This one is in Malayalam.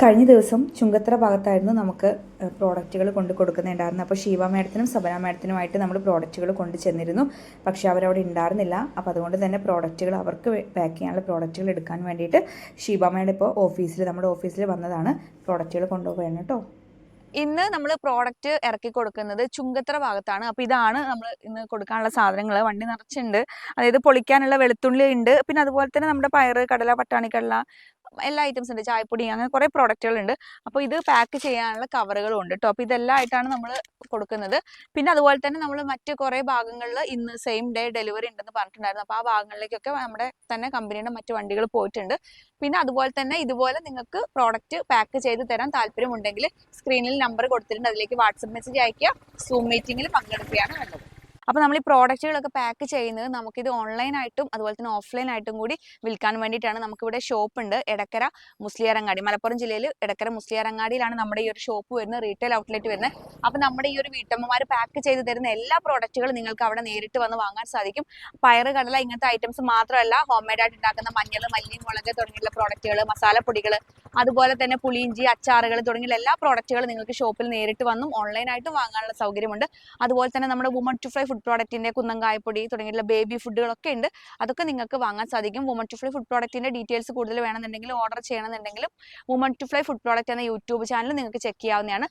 കഴിഞ്ഞ ദിവസം ചുങ്കത്തറ ഭാഗത്തായിരുന്നു നമുക്ക് പ്രോഡക്റ്റുകൾ കൊണ്ട് കൊടുക്കുന്നുണ്ടായിരുന്നു അപ്പോൾ ശിവ മാഡത്തിനും സബന മാഡത്തിനുമായിട്ട് നമ്മൾ പ്രോഡക്റ്റുകൾ കൊണ്ട് ചെന്നിരുന്നു. പക്ഷേ അവരവിടെ ഉണ്ടായിരുന്നില്ല. അപ്പോൾ അതുകൊണ്ട് തന്നെ പ്രോഡക്റ്റുകൾ അവർക്ക് പാക്ക് ചെയ്യാനുള്ള പ്രോഡക്റ്റുകൾ എടുക്കാൻ വേണ്ടിയിട്ട് ശിവ മാഡം ഇപ്പോൾ ഓഫീസിൽ നമ്മുടെ ഓഫീസിൽ വന്നതാണ് പ്രോഡക്റ്റുകൾ കൊണ്ടുപോവുകയാണ് കേട്ടോ. ഇന്ന് നമ്മൾ പ്രോഡക്റ്റ് ഇറക്കി കൊടുക്കുന്നത് ചുങ്കത്തറ ഭാഗത്താണ്. അപ്പോൾ ഇതാണ് നമ്മൾ ഇന്ന് കൊടുക്കാനുള്ള സാധനങ്ങൾ. വണ്ടി നിറച്ചുണ്ട്. അതായത് പൊളിക്കാനുള്ള വെളുത്തുള്ളി ഉണ്ട്. പിന്നെ അതുപോലെ തന്നെ നമ്മുടെ പയർ കടല പട്ടാണിക്കടല എല്ലാ ഐറ്റംസ് ഉണ്ട്. ചായപ്പൊടി അങ്ങനെ കുറേ പ്രോഡക്റ്റുകൾ ഉണ്ട് അപ്പോൾ ഇത് പാക്ക് ചെയ്യാനുള്ള കവറുകളും ഉണ്ട് കേട്ടോ അപ്പോൾ ഇതെല്ലാം ആയിട്ടാണ് നമ്മൾ കൊടുക്കുന്നത്. പിന്നെ അതുപോലെ തന്നെ നമ്മൾ മറ്റു കുറേ ഭാഗങ്ങളിൽ ഇന്ന് സെയിം ഡേ ഡെലിവറി ഉണ്ടെന്ന് പറഞ്ഞിട്ടുണ്ടായിരുന്നു. അപ്പോൾ ആ ഭാഗങ്ങളിലേക്കൊക്കെ നമ്മുടെ തന്നെ കമ്പനിയുടെ മറ്റു വണ്ടികൾ പോയിട്ടുണ്ട്. പിന്നെ അതുപോലെ തന്നെ ഇതുപോലെ നിങ്ങൾക്ക് പ്രോഡക്റ്റ് പാക്ക് ചെയ്ത് തരാൻ താല്പര്യമുണ്ടെങ്കിൽ സ്ക്രീനിൽ നമ്പർ കൊടുത്തിട്ടുണ്ട്. അതിലേക്ക് വാട്സപ്പ് മെസ്സേജ് അയക്കുക സൂം മീറ്റിംഗിൽ പങ്കെടുക്കുകയാണ് വേണ്ടത് അപ്പോൾ നമ്മൾ ഈ പ്രോഡക്റ്റുകളൊക്കെ പാക്ക് ചെയ്യുന്നത് നമുക്കിത് ഓൺലൈനായിട്ടും അതുപോലെ തന്നെ ഓഫ്ലൈൻ ആയിട്ടും കൂടി വിൽക്കാൻ വേണ്ടിയിട്ടാണ് നമുക്കിവിടെ ഷോപ്പ് ഉണ്ട്. എടക്കര മുസ്ലിയാരങ്ങാടി മലപ്പുറം ജില്ലയിൽ എടക്കര മുസ്ലിയാരങ്ങാടിയിലാണ് നമ്മുടെ ഈ ഒരു ഷോപ്പ് വരുന്നത് റീറ്റെയിൽ ഔട്ട്ലെറ്റ് വരുന്നത്. അപ്പോൾ നമ്മുടെ ഈ ഒരു വീട്ടമ്മമാർ പാക്ക് ചെയ്ത് തരുന്ന എല്ലാ പ്രോഡക്റ്റുകളും നിങ്ങൾക്ക് അവിടെ നേരിട്ട് വന്ന് വാങ്ങാൻ സാധിക്കും. പയറ് കടല ഇങ്ങനത്തെ ഐറ്റംസ് മാത്രമല്ല ഹോം മെയ്ഡ് ആയിട്ട് ഉണ്ടാക്കുന്ന മഞ്ഞൾ മല്ലി മുളക് തുടങ്ങിയുള്ള പ്രോഡക്റ്റുകൾ മസാലപ്പൊടികൾ അതുപോലെ തന്നെ പുളിയിഞ്ചി അച്ചാറുകൾ തുടങ്ങിയ എല്ലാ പ്രോഡക്റ്റുകളും നിങ്ങൾക്ക് ഷോപ്പിൽ നേരിട്ട് വന്നും ഓൺലൈനായിട്ടും വാങ്ങാനുള്ള സൗകര്യമുണ്ട്. അതുപോലെ തന്നെ നമ്മുടെ വുമൺ ടു ഫ്ലൈ ഫുഡ് പ്രോഡക്റ്റിന്റെ കുന്നങ്കായപ്പൊടി തുടങ്ങിയിട്ടുള്ള ബേബി ഫുഡുകളൊക്കെ ഉണ്ട്. അതൊക്കെ നിങ്ങൾക്ക് വാങ്ങാൻ സാധിക്കും. വുമൺ ടു ഫ്ലൈ ഫുഡ് പ്രോഡക്റ്റിന്റെ ഡീറ്റെയിൽസ് കൂടുതൽ വേണമെന്നുണ്ടെങ്കിൽ order ചെയ്യണമെന്നുണ്ടെങ്കിലും woman to fly food product എന്ന യൂട്യൂബ് ചാനൽ നിങ്ങൾക്ക് ചെക്ക് ചെയ്യാവുന്നതാണ്.